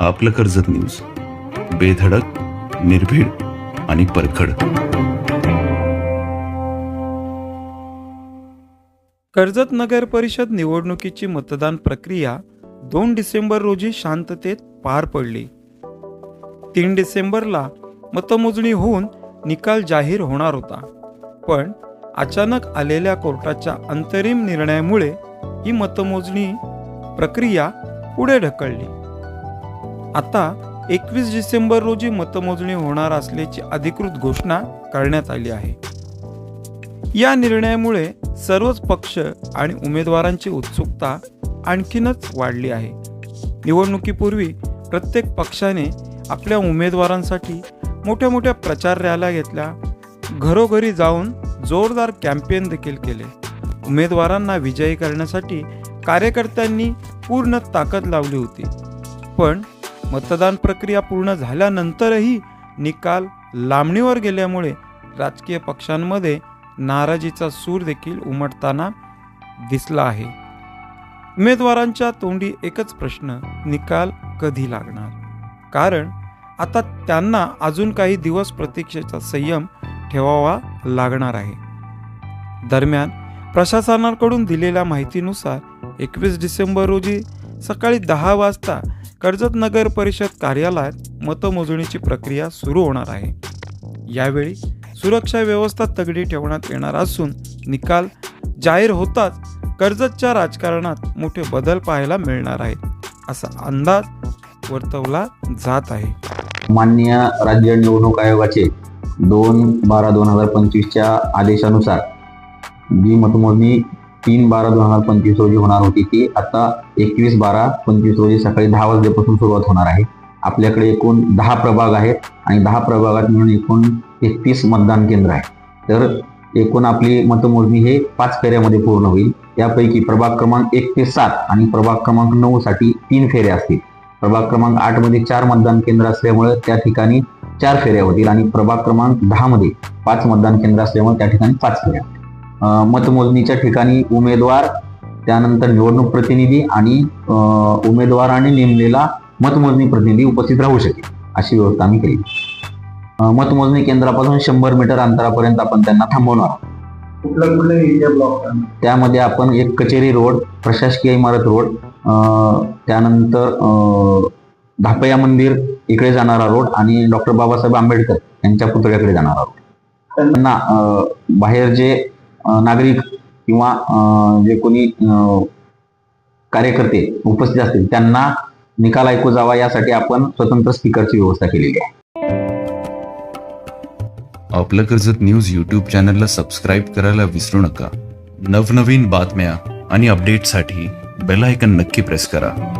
आपलं कर्जत न्यूज बेधडक निर्भीड आणि परखड. कर्जत नगर परिषद निवडणुकीची मतदान प्रक्रिया दोन डिसेंबर रोजी शांततेत पार पडली. तीन डिसेंबरला मतमोजणी होऊन निकाल जाहीर होणार होता. पण अचानक आलेल्या कोर्टाच्या अंतरिम निर्णयामुळे ही मतमोजणी प्रक्रिया पुढे ढकलली. आता एकवीस डिसेंबर रोजी मतमोजणी होणार असल्याची अधिकृत घोषणा करण्यात आली आहे. या निर्णयामुळे सर्वच पक्ष आणि उमेदवारांची उत्सुकता आणखीनच वाढली आहे. निवडणुकीपूर्वी प्रत्येक पक्षाने आपल्या उमेदवारांसाठी मोठ्या मोठ्या प्रचार रॅल्या घेतल्या. घरोघरी जाऊन जोरदार कॅम्पेन देखील केले. उमेदवारांना विजयी करण्यासाठी कार्यकर्त्यांनी पूर्ण ताकद लावली होती. पण मतदान प्रक्रिया पूर्ण झाल्यानंतरही निकाल लांबणीवर गेल्यामुळे राजकीय पक्षांमध्ये नाराजीचा सूर देखील उमटताना दिसला आहे. उमेदवारांच्या तोंडी एकच प्रश्न निकाल कधी लागणार? कारण आता त्यांना अजून काही दिवस प्रतीक्षेचा संयम ठेवावा लागणार आहे. दरम्यान प्रशासनाकडून दिलेल्या माहितीनुसार एकवीस डिसेंबर रोजी सकाळी दहा वाजता कर्जत नगर परिषद कार्यालयात मतमोजणीची प्रक्रिया सुरू होणार आहे. यावेळी सुरक्षा व्यवस्था तगडी ठेवण्यात येणार असून निकाल जाहीर होताच कर्जतच्या राजकारणात मोठे बदल पाहायला मिळणार आहेत असा अंदाज वर्तवला जात आहे. माननीय राज्य निवडणूक आयोगाचे दोन बारा दोन हजार पंचवीसच्या आदेशानुसार जी मतमोजणी तीन बारा दोन हजार पंचवीस रोजी होणार होती ती. आता एकवीस बारा पंचवीस रोजी सकाळी दहा वाजल्यापासून सुरुवात होणार आहे. आपल्याकडे एकूण दहा प्रभाग आहेत आणि दहा प्रभागात मिळून एकूण एकतीस मतदान केंद्र आहे तर एकूण आपली मतमोजणी हे पाच फेऱ्यामध्ये पूर्ण होईल. यापैकी प्रभाग क्रमांक एक ते सात आणि प्रभाग क्रमांक नऊ साठी तीन फेऱ्या असतील. प्रभाग क्रमांक आठमध्ये चार मतदान केंद्र असल्यामुळे त्या ठिकाणी चार फेऱ्या होतील आणि प्रभाग क्रमांक दहा मध्ये पाच मतदान केंद्र असल्यामुळे त्या ठिकाणी पाच फेऱ्या मतमोजणीच्या ठिकाणी उमेदवार त्यानंतर निवडणूक प्रतिनिधी आणि अं, उमेदवाराने नेमलेला मतमोजणी प्रतिनिधी उपस्थित राहू शकेल अशी व्यवस्था आम्ही केली मतमोजणी केंद्रापासून शंभर मीटर अंतरापर्यंत आपण त्यांना थांबवणार त्यामध्ये आपण एक कचेरी रोड प्रशासकीय इमारत रोड अं, त्यानंतर अं, धापया मंदिर इकडे जाणारा रोड आणि डॉक्टर बाबासाहेब आंबेडकर यांच्या पुतळ्याकडे जाणारा रोड. त्यांना बाहेर जे नागरिक किंवा अं, जे कोणी कार्यकर्ते उपस्थित असतील त्यांना निकाल ऐकू जावा यासाठी आपण स्वतंत्र स्पीकरची व्यवस्था केलेली आहे. आपलं कर्जत न्यूज यूट्यूब चॅनलला सबस्क्राईब करायला विसरू नका. नवनवीन बातम्या आणि अपडेटसाठी बेल आयकन नक्की प्रेस करा.